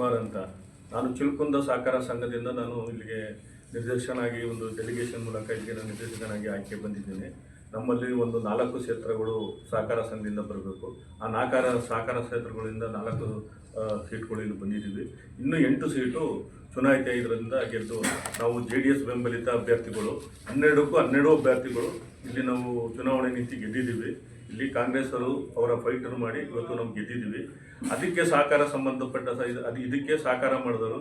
ಕುಮಾರ್ ಅಂತ. ನಾನು ಚಿಲ್ಕುಂದ ಸಹಕಾರ ಸಂಘದಿಂದ ನಾನು ಇಲ್ಲಿಗೆ ನಿರ್ದೇಶನಾಗಿ ಒಂದು ಡೆಲಿಗೇಷನ್ ಮೂಲಕ ಇಲ್ಲಿಗೆ ನಾನು ನಿರ್ದೇಶಕನಾಗಿ ಆಯ್ಕೆ ಬಂದಿದ್ದೇನೆ. ನಮ್ಮಲ್ಲಿ ಒಂದು ನಾಲ್ಕು ಕ್ಷೇತ್ರಗಳು ಸಹಕಾರ ಸಂಘದಿಂದ ಬರಬೇಕು. ಆ ನಾಲ್ಕಾರ ಸಹಕಾರ ಕ್ಷೇತ್ರಗಳಿಂದ ನಾಲ್ಕು ಸೀಟ್ಗಳು ಇಲ್ಲಿ ಬಂದಿದ್ದೀವಿ. ಇನ್ನು ಎಂಟು ಸೀಟು ಚುನಾಯಿತ ಇದರಿಂದ ಗೆದ್ದು ನಾವು ಜೆ ಡಿ ಎಸ್ ಬೆಂಬಲಿತ ಅಭ್ಯರ್ಥಿಗಳು. ಹನ್ನೆರಡಕ್ಕೂ ಹನ್ನೆರಡು ಅಭ್ಯರ್ಥಿಗಳು ಇಲ್ಲಿ ನಾವು ಚುನಾವಣೆ ನೀತಿ ಗೆದ್ದಿದ್ದೀವಿ. ಇಲ್ಲಿ ಕಾಂಗ್ರೆಸ್ ಅವರು ಅವರ ಫೈಟನ್ನು ಮಾಡಿ ಇವತ್ತು ನಾವು ಗೆದ್ದಿದ್ದೀವಿ. ಅದಕ್ಕೆ ಸಹಕಾರ ಸಂಬಂಧಪಟ್ಟ ಅದು ಇದಕ್ಕೆ ಸಹಕಾರ ಮಾಡಿದವರು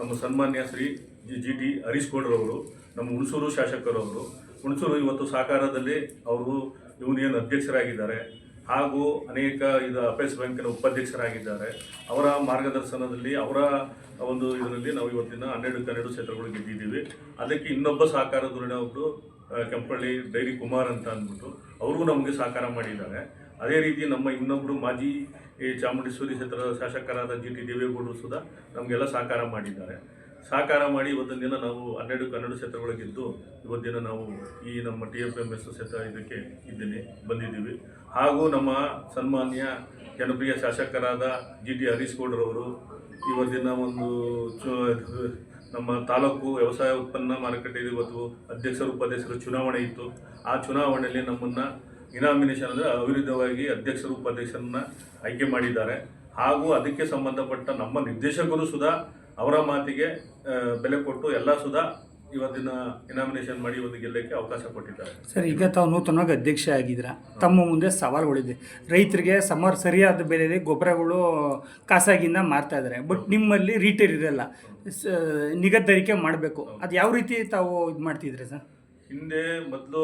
ನಮ್ಮ ಸನ್ಮಾನ್ಯ Shri G G T Harish ಗೌಡ್ರವರು ನಮ್ಮ ಹುಣಸೂರು ಶಾಸಕರವರು. ಹುಣಸೂರು ಇವತ್ತು ಸಹಕಾರದಲ್ಲಿ ಅವರು ಯೂನಿಯನ್ ಅಧ್ಯಕ್ಷರಾಗಿದ್ದಾರೆ. ಹಾಗೂ ಅನೇಕ ಇದು ಅಪೇಸ್ ಬ್ಯಾಂಕಿನ ಉಪಾಧ್ಯಕ್ಷರಾಗಿದ್ದಾರೆ. ಅವರ ಮಾರ್ಗದರ್ಶನದಲ್ಲಿ ಅವರ ಒಂದು ಇದರಲ್ಲಿ ನಾವು ಇವತ್ತಿನ ಹನ್ನೆರಡು ಹನ್ನೆರಡು ಕ್ಷೇತ್ರಗಳು ಗೆದ್ದಿದ್ದೀವಿ. ಅದಕ್ಕೆ ಇನ್ನೊಬ್ಬ ಸಹಕಾರ ಧೋರಣೆ ಒಬ್ಬರು ಕೆಂಪಳ್ಳಿ ಡೈರಿ ಕುಮಾರ್ ಅಂತ ಅಂದ್ಬಿಟ್ಟು ಅವರು ನಮಗೆ ಸಹಕಾರ ಮಾಡಿದ್ದಾರೆ. ಅದೇ ರೀತಿ ನಮ್ಮ ಇನ್ನೊಬ್ಬರು ಮಾಜಿ ಚಾಮುಂಡೇಶ್ವರಿ ಕ್ಷೇತ್ರದ ಶಾಸಕರಾದ ಜಿ ಟಿ ದೇವೇಗೌಡರು ಸುದ ನಮಗೆಲ್ಲ ಸಹಕಾರ ಮಾಡಿದ್ದಾರೆ. ಸಹಕಾರ ಮಾಡಿ ಇವತ್ತಿನ ದಿನ ನಾವು ಹನ್ನೆರಡು ಕನ್ನಡ ಕ್ಷೇತ್ರಗಳಿಗಿದ್ದು ಇವತ್ತಿನ ನಾವು ಈ ನಮ್ಮ ಟಿ ಎಫ್ ಎಂ ಎಸ್ ಕ್ಷೇತ್ರ ಇದಕ್ಕೆ ಇದ್ದೀನಿ, ಬಂದಿದ್ದೀವಿ. ಹಾಗೂ ನಮ್ಮ ಸನ್ಮಾನ್ಯ ಜನಪ್ರಿಯ ಶಾಸಕರಾದ ಜಿ ಟಿ ಹರೀಶ್ ಗೌಡ್ರವರು ಇವತ್ತಿನ ಒಂದು ನಮ್ಮ ತಾಲೂಕು ವ್ಯವಸಾಯ ಉತ್ಪನ್ನ ಮಾರುಕಟ್ಟೆ ಇವತ್ತು ಅಧ್ಯಕ್ಷರು, ಉಪಾಧ್ಯಕ್ಷರು ಚುನಾವಣೆ ಇತ್ತು. ಆ ಚುನಾವಣೆಯಲ್ಲಿ ನಮ್ಮನ್ನು ಇನಾಮಿನೇಷನ್ ಅಂದರೆ ಅವಿರುದ್ಧವಾಗಿ ಅಧ್ಯಕ್ಷರು, ಉಪಾಧ್ಯಕ್ಷರನ್ನ ಆಯ್ಕೆ ಮಾಡಿದ್ದಾರೆ. ಹಾಗೂ ಅದಕ್ಕೆ ಸಂಬಂಧಪಟ್ಟ ನಮ್ಮ ನಿರ್ದೇಶಕರು ಸುಧಾ ಅವರ ಮಾತಿಗೆ ಬೆಲೆ ಕೊಟ್ಟು ಎಲ್ಲ ಸುಧಾ ಇವತ್ತಿನ ಇನಾಮಿನೇಷನ್ ಮಾಡಿ ಒಂದು ಗೆಲ್ಲಕ್ಕೆ ಅವಕಾಶ ಕೊಟ್ಟಿದ್ದಾರೆ. ಸರ್, ಈಗ ತಾವು ನೂತನವಾಗಿ ಅಧ್ಯಕ್ಷ ಆಗಿದ್ದೀರಾ? ತಮ್ಮ ಮುಂದೆ ಸವಾಲುಗಳಿದೆ. ರೈತರಿಗೆ ಸಮರ್ ಸರಿಯಾದ ಬೆಲೆಯಲ್ಲಿ ಗೊಬ್ಬರಗಳು ಖಾಸಗಿಯಿಂದ ಮಾರ್ತಾ ಇದ್ದಾರೆ. ಬಟ್ ನಿಮ್ಮಲ್ಲಿ ರೀಟೇಲ್ ಇರಲ್ಲ. ಸ ನಿಗದಿಕೆ ಮಾಡಬೇಕು. ಅದು ಯಾವ ರೀತಿ ತಾವು ಇದು ಮಾಡ್ತಿದ್ರಿ ಸರ್? ಹಿಂದೆ ಮೊದಲು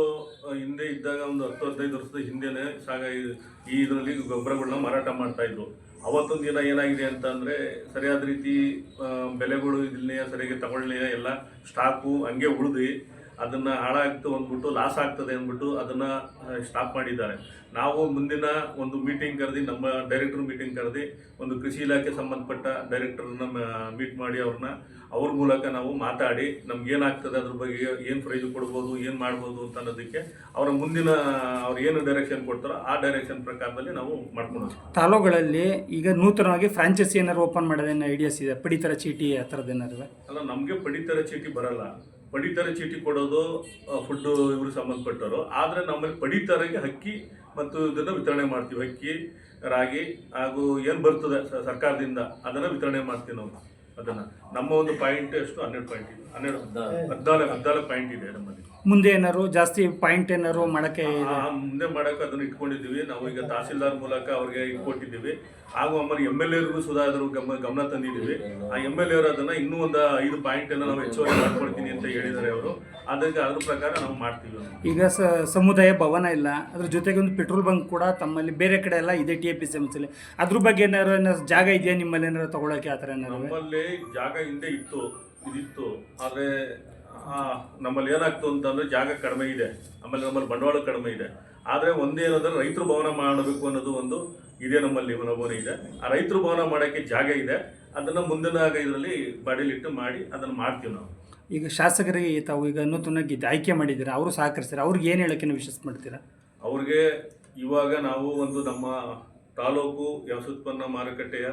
ಹಿಂದೆ ಇದ್ದಾಗ ಒಂದು ಹತ್ತು, ಹದಿನೈದು ವರ್ಷದ ಹಿಂದೆನೇ ಸಾಗ, ಈ- ಇದರಲ್ಲಿ ಗೊಬ್ಬರಗಳನ್ನ ಮಾರಾಟ ಮಾಡ್ತಾ ಇದ್ರು. ಅವತ್ತೊಂದು ದಿನ ಏನಾಗಿದೆ ಅಂತ ಅಂದ್ರೆ ಸರಿಯಾದ ರೀತಿ ಬೆಲೆಗಳು ಇದನ್ನೇ ಸರಿಯಾಗಿ ತಗೊಳ್ಳಿ ಎಲ್ಲ ಸ್ಟಾಕು ಹಂಗೆ ಉಳಿದು ಅದನ್ನ ಹಾಳಾಗ್ತು ಅಂದ್ಬಿಟ್ಟು ಲಾಸ್ ಆಗ್ತದೆ ಅಂದ್ಬಿಟ್ಟು ಅದನ್ನ ಸ್ಟಾಪ್ ಮಾಡಿದ್ದಾರೆ. ನಾವು ಮುಂದಿನ ಒಂದು ಮೀಟಿಂಗ್ ಕರೆದಿ ನಮ್ಮ ಡೈರೆಕ್ಟರ್ ಮೀಟಿಂಗ್ ಕರೆದಿ ಒಂದು ಕೃಷಿ ಇಲಾಖೆ ಸಂಬಂಧಪಟ್ಟ ಡೈರೆಕ್ಟರ್ನ ಮೀಟ್ ಮಾಡಿ ಅವ್ರನ್ನ ಅವ್ರ ಮೂಲಕ ನಾವು ಮಾತಾಡಿ ನಮ್ಗೆ ಏನಾಗ್ತದೆ ಅದ್ರ ಬಗ್ಗೆ ಏನು ಪ್ರೈಸ್ ಕೊಡ್ಬೋದು ಏನು ಮಾಡ್ಬೋದು ಅಂತ ಅನ್ನೋದಕ್ಕೆ ಅವರ ಮುಂದಿನ ಅವ್ರು ಏನು ಡೈರೆಕ್ಷನ್ ಕೊಡ್ತಾರೋ ಆ ಡೈರೆಕ್ಷನ್ ಪ್ರಕಾರದಲ್ಲಿ ನಾವು ಮಾಡ್ಕೊಂಡು. ತಾಲೂಕುಗಳಲ್ಲಿ ಈಗ ನೂತನವಾಗಿ ಫ್ರಾಂಚೈಸಿ ಏನಾದ್ರು ಓಪನ್ ಮಾಡೋದೇನೋ ಐಡಿಯಾಸ್ ಇದೆ? ಪಡಿತರ ಚೀಟಿ ಆ ಥರದ್ದು ಏನಾದ್ರು ಅಲ್ಲ ನಮಗೆ ಪಡಿತರ ಚೀಟಿ ಬರಲ್ಲ. ಪಡಿತರ ಚೀಟಿ ಕೊಡೋದು ಫುಡ್ಡು ಇವರು ಸಂಬಂಧಪಟ್ಟವರು. ಆದರೆ ನಮ್ಮಲ್ಲಿ ಪಡಿತರಗೆ ಅಕ್ಕಿ ಮತ್ತು ಇದನ್ನು ವಿತರಣೆ ಮಾಡ್ತೀವಿ. ಅಕ್ಕಿ, ರಾಗಿ ಹಾಗೂ ಏನು ಬರ್ತದೆ ಸರ್ಕಾರದಿಂದ ಅದನ್ನು ವಿತರಣೆ ಮಾಡ್ತೀವಿ ನಾವು ಅದನ್ನು. ನಮ್ಮ ಒಂದು ಪಾಯಿಂಟ್ ಎಷ್ಟು ಹನ್ನೆರಡು ಪಾಯಿಂಟ್ ಇದೆ. ಹನ್ನೆರಡು ಹದಿನಾಲ್ಕು ಹದಿನಾಲ್ಕು ಪಾಯಿಂಟ್ ಇದೆ ನಮ್ಮಲ್ಲಿ ಮುಂದೆ ಏನಾದ್ರು ಜಾಸ್ತಿ ಪಾಯಿಂಟ್ ಏನಾದ್ರು ಮಾಡಕ್ಕೆ ಆ, ಮುಂದೆ ಮಾಡಕ್ಕೆ ಅದನ್ನ ಇಟ್ಕೊಂಡಿದ್ದೀವಿ. ನಾವು ಈಗ ತಹಸೀಲ್ದಾರ್ ಮೂಲಕ ಅವ್ರಿಗೆ ಇಟ್ಕೊಟ್ಟಿದ್ದೀವಿ. ಹಾಗೂ ಆಮೇಲೆ ಎಂ ಎಲ್ ಎರಿಗೂ ಸುಧಾ ಅದ್ರ ಗಮನ ಗಮನ ತಂದಿದ್ದೀವಿ. ಆ ಎಂ ಎಲ್ ಎರು ಅದನ್ನ ಇನ್ನೂ ಒಂದು ಐದು ಪಾಯಿಂಟ್ ಅನ್ನ ನಾವು ಹೆಚ್ಚುವರಿ ಮಾಡ್ಕೊಡ್ತೀನಿ ಅಂತ ಹೇಳಿದ್ದಾರೆ ಅವರು. ಅದಕ್ಕೆ ಅದ್ರ ಪ್ರಕಾರ ನಾವು ಮಾಡ್ತೀವಿ ಈಗ ಸ ಸಮುದಾಯ ಭವನ ಇಲ್ಲ. ಅದ್ರ ಜೊತೆಗೆ ಒಂದು ಪೆಟ್ರೋಲ್ ಬಂಕ್ ಕೂಡ ತಮ್ಮಲ್ಲಿ ಬೇರೆ ಕಡೆ ಎಲ್ಲ ಇದೆ ಟಿ ಎ ಪಿ ಸಿ ಅದ್ರ ಬಗ್ಗೆ ಏನಾದ್ರು ಏನಾದ್ರು ಜಾಗ ಇದೆಯಾ ನಿಮ್ಮಲ್ಲಿ ಏನಾದ್ರು ತಗೊಳಕ್ಕೆ ಆ ಥರ ಏನಾದ್ರು? ನಮ್ಮಲ್ಲಿ ಜಾಗ ಹಿಂದೆ ಇತ್ತು ಇದಿತ್ತು. ಆದರೆ ನಮ್ಮಲ್ಲಿ ಏನಾಗ್ತು ಅಂತಂದ್ರೆ ಜಾಗ ಕಡಿಮೆ ಇದೆ. ಆಮೇಲೆ ನಮ್ಮಲ್ಲಿ ಬಂಡವಾಳ ಕಡಿಮೆ ಇದೆ. ಆದರೆ ಒಂದೇನಂದ್ರೆ ರೈತರು ಭವನ ಮಾಡಬೇಕು ಅನ್ನೋದು ಒಂದು ಇದೆ ನಮ್ಮಲ್ಲಿ ಮನೋಭಾವನೆ ಇದೆ. ಆ ರೈತರು ಭವನ ಮಾಡೋಕ್ಕೆ ಜಾಗ ಇದೆ. ಅದನ್ನು ಮುಂದಿನ ಇದರಲ್ಲಿ ಬಾಡಿಲಿಟ್ಟು ಮಾಡಿ ಅದನ್ನು ಮಾಡ್ತೀವಿ ನಾವು. ಈಗ ಶಾಸಕರಿಗೆ ತಾವು ಈಗ ನೂತನಾಗಿ ಆಯ್ಕೆ ಮಾಡಿದ್ದೀರಾ? ಅವರು ಸಹಕರಿಸ್ತಾರೆ? ಅವ್ರಿಗೆ ಏನು ಹೇಳೋಕ್ಕೆ ನೀವು ವಿಶ್ವಾಸ ಮಾಡ್ತೀರಾ? ಅವ್ರಿಗೆ ಇವಾಗ ನಾವು ಒಂದು ನಮ್ಮ ತಾಲೂಕು ವ್ಯವಸೋತ್ಪನ್ನ ಮಾರುಕಟ್ಟೆಯ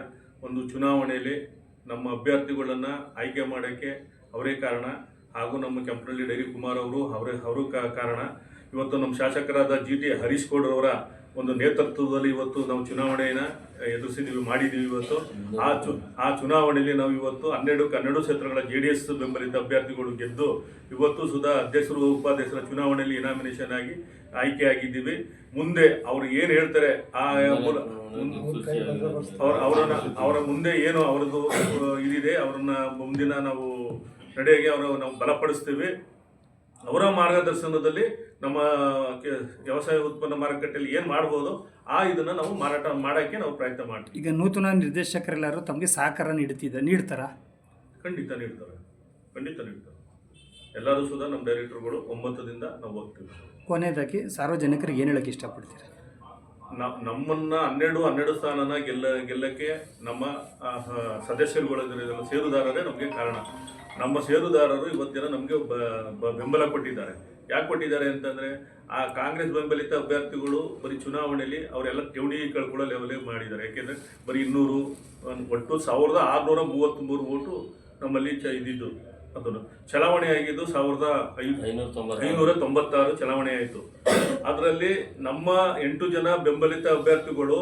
ಒಂದು ಚುನಾವಣೆಯಲ್ಲಿ ನಮ್ಮ ಅಭ್ಯರ್ಥಿಗಳನ್ನು ಆಯ್ಕೆ ಮಾಡೋಕ್ಕೆ ಅವರೇ ಕಾರಣ. ಹಾಗೂ ನಮ್ಮ ಕೆಂಪನಹಳ್ಳಿ ಡೈರಿ ಕುಮಾರ್ ಅವರು ಅವರೇ, ಅವರು ಕಾರಣ. ಇವತ್ತು ನಮ್ಮ ಶಾಸಕರಾದ ಜಿ ಟಿ ಹರೀಶ್ ಗೌಡ್ರವರ ಒಂದು ನೇತೃತ್ವದಲ್ಲಿ ಇವತ್ತು ನಾವು ಚುನಾವಣೆಯನ್ನ ಎದುರಿಸಿದ್ದೀವಿ ಮಾಡಿದ್ದೀವಿ ಇವತ್ತು. ಆ ಚು, ಆ ಚುನಾವಣೆಯಲ್ಲಿ ನಾವು ಇವತ್ತು ಹನ್ನೆರಡು ಹನ್ನೆರಡು ಕ್ಷೇತ್ರಗಳ ಜೆ ಡಿ ಎಸ್ ಬೆಂಬಲಿತ ಅಭ್ಯರ್ಥಿಗಳು ಗೆದ್ದು ಇವತ್ತು ಸುಧಾ ಅಧ್ಯಕ್ಷರು ಉಪಾಧ್ಯಕ್ಷರ ಚುನಾವಣೆಯಲ್ಲಿ ಇನಾಮಿನೇಷನ್ ಆಗಿ ಆಯ್ಕೆಯಾಗಿದ್ದೀವಿ. ಮುಂದೆ ಅವರು ಏನು ಹೇಳ್ತಾರೆ, ಆ ಅವ್ರ ಅವರನ್ನ ಅವರ ಮುಂದೆ ಏನು ಅವರದ್ದು ಇದಿದೆ ಅವ್ರನ್ನ ಮುಂದಿನ ನಾವು ನಡೆಯಾಗಿ ಅವರ ನಾವು ಬಲಪಡಿಸ್ತೀವಿ. ಅವರ ಮಾರ್ಗದರ್ಶನದಲ್ಲಿ ನಮ್ಮ ವ್ಯವಸಾಯ ಉತ್ಪನ್ನ ಮಾರುಕಟ್ಟೆಯಲ್ಲಿ ಏನು ಮಾಡ್ಬೋದು ಆ ಇದನ್ನು ನಾವು ಮಾರಾಟ ಮಾಡೋಕ್ಕೆ ನಾವು ಪ್ರಯತ್ನ ಮಾಡ್ತೀವಿ. ಈಗ ನೂತನ ನಿರ್ದೇಶಕರೆಲ್ಲರೂ ತಮಗೆ ಸಹಕಾರ ನೀಡುತ್ತಿದ್ದ ನೀಡ್ತಾರಾ? ಖಂಡಿತ ನೀಡ್ತಾರೆ ಖಂಡಿತ ನೀಡ್ತಾರೆ. ಎಲ್ಲರೂ ಸುಧಾ ನಮ್ಮ ಡೈರೆಕ್ಟರ್ಗಳು ಒಮ್ಮತದಿಂದ ನಾವು ಹೋಗ್ತೀವಿ. ಕೊನೆಯದಾಗಿ ಸಾರ್ವಜನಿಕರಿಗೆ ಏನು ಹೇಳಕ್ಕೆ ಇಷ್ಟಪಡ್ತೀರಾ? ನ- ನಮ್ಮನ್ನ ಹನ್ನೆರಡು ಹನ್ನೆರಡು ಸ್ಥಾನನ ಗೆಲ್ಲ ಗೆಲ್ಲಕ್ಕೆ ನಮ್ಮ ಸದಸ್ಯರುಗಳ ಸೇರುದಾರರೇ ನಮಗೆ ಕಾರಣ. ನಮ್ಮ ಷೇರುದಾರರು ಇವತ್ತಿನ ನಮಗೆ ಬೆಂಬಲ ಕೊಟ್ಟಿದ್ದಾರೆ. ಯಾಕೆ ಕೊಟ್ಟಿದ್ದಾರೆ ಅಂತಂದ್ರೆ ಆ ಕಾಂಗ್ರೆಸ್ ಬೆಂಬಲಿತ ಅಭ್ಯರ್ಥಿಗಳು ಬರೀ ಚುನಾವಣೆಯಲ್ಲಿ ಅವರೆಲ್ಲ ಠೇವಣಿ ಕಳ್ಕೊಳ್ಳೋ ಲೆವೆಲ್ ಮಾಡಿದ್ದಾರೆ. ಯಾಕೆಂದ್ರೆ ಬರೀ ಇನ್ನೂರು ಒಂದು ಒಟ್ಟು ಸಾವಿರದ ಆರುನೂರ ಮೂವತ್ತ್ಮೂರು ಓಟು ನಮ್ಮಲ್ಲಿ ಚ ಇದ್ದಿದ್ದು. ಅದನ್ನು ಚಲಾವಣೆ ಆಗಿದ್ದು ಸಾವಿರದ ಐನೂರ ತೊಂಬತ್ತಾರು. ಚಲಾವಣೆ ಆಯಿತು. ಅದರಲ್ಲಿ ನಮ್ಮ ಎಂಟು ಜನ ಬೆಂಬಲಿತ ಅಭ್ಯರ್ಥಿಗಳು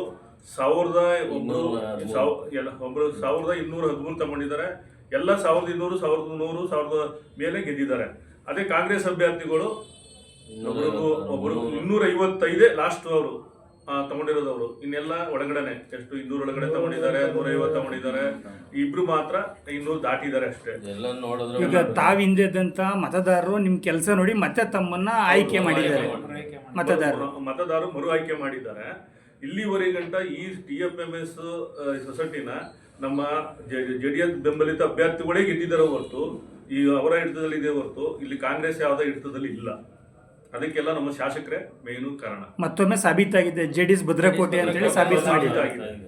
ಸಾವಿರದ ಒಬ್ಬರು ಸಾವಿರದ ಇನ್ನೂರ ಹದಿಮೂರು ತಗೊಂಡಿದ್ದಾರೆ. ಎಲ್ಲ ಸಾವಿರದ ಇನ್ನೂರು ಸಾವಿರದ ನೂರು ಸಾವಿರದ ಮೇಲೆ ಗೆದ್ದಿದ್ದಾರೆ. ಅದೇ ಕಾಂಗ್ರೆಸ್ ಅಭ್ಯರ್ಥಿಗಳು ಒಬ್ಬರದ್ದು ಒಬ್ಬರು. ಇನ್ನೂರ ಐವತ್ತೈದೇ ಲಾಸ್ಟ್ ಅವರು ತಗೊಂಡಿರೋದವರು. ಇನ್ನೆಲ್ಲ ಒಳಗಡೆನೆ ಎಷ್ಟು ಇನ್ನೂರ ಒಳಗಡೆ ತಗೊಂಡಿದ್ದಾರೆ ನೂರ ಐವತ್ತು ತಗೊಂಡಿದ್ದಾರೆ. ಇಬ್ರು ಮಾತ್ರ ಇನ್ನೂರು ದಾಟಿದ್ದಾರೆ ಅಷ್ಟೇ. ಎಲ್ಲ ನೋಡಿದ್ರೆ ಈಗ ತಾವು ಹಿಂದೆದಂತ ಮತದಾರರು ನಿಮ್ ಕೆಲಸ ನೋಡಿ ಮತ್ತೆ ತಮ್ಮನ್ನ ಆಯ್ಕೆ ಮಾಡಿದ್ದಾರೆ. ಮತದಾರರು. ಮತದಾರರು ಮರು ಆಯ್ಕೆ ಮಾಡಿದ್ದಾರೆ. ಇಲ್ಲಿವರೆಗಂಟ ಈ ಟಿ ಎಫ್ ಎಂ ಎಸ್ ಸೊಸೈಟಿನ ನಮ್ಮ ಜೆ ಡಿ ಎಸ್ ಬೆಂಬಲಿತ ಅಭ್ಯರ್ಥಿಗಳೇ ಗೆದ್ದಿದ್ದಾರೆ ಹೊರತು ಈ ಅವರ ಹಿಡಿತದಲ್ಲಿ ಇದೆ ಹೊರತು ಇಲ್ಲಿ ಕಾಂಗ್ರೆಸ್ ಯಾವುದೇ ಹಿಡಿತದಲ್ಲಿ ಇಲ್ಲ. ಅದಕ್ಕೆಲ್ಲ ನಮ್ಮ ಶಾಸಕರೇ ಮೇನು ಕಾರಣ. ಮತ್ತೊಮ್ಮೆ ಸಾಬೀತಾಗಿದೆ ಜೆಡಿಎಸ್ ಡಿ ಎಸ್ ಭದ್ರಕೋಟೆ ಅಂತೇಳಿ ಸಾಬೀತು ಮಾಡಿದ್ದಾರೆ. ಸಾಬೀತಾಗಿದೆ.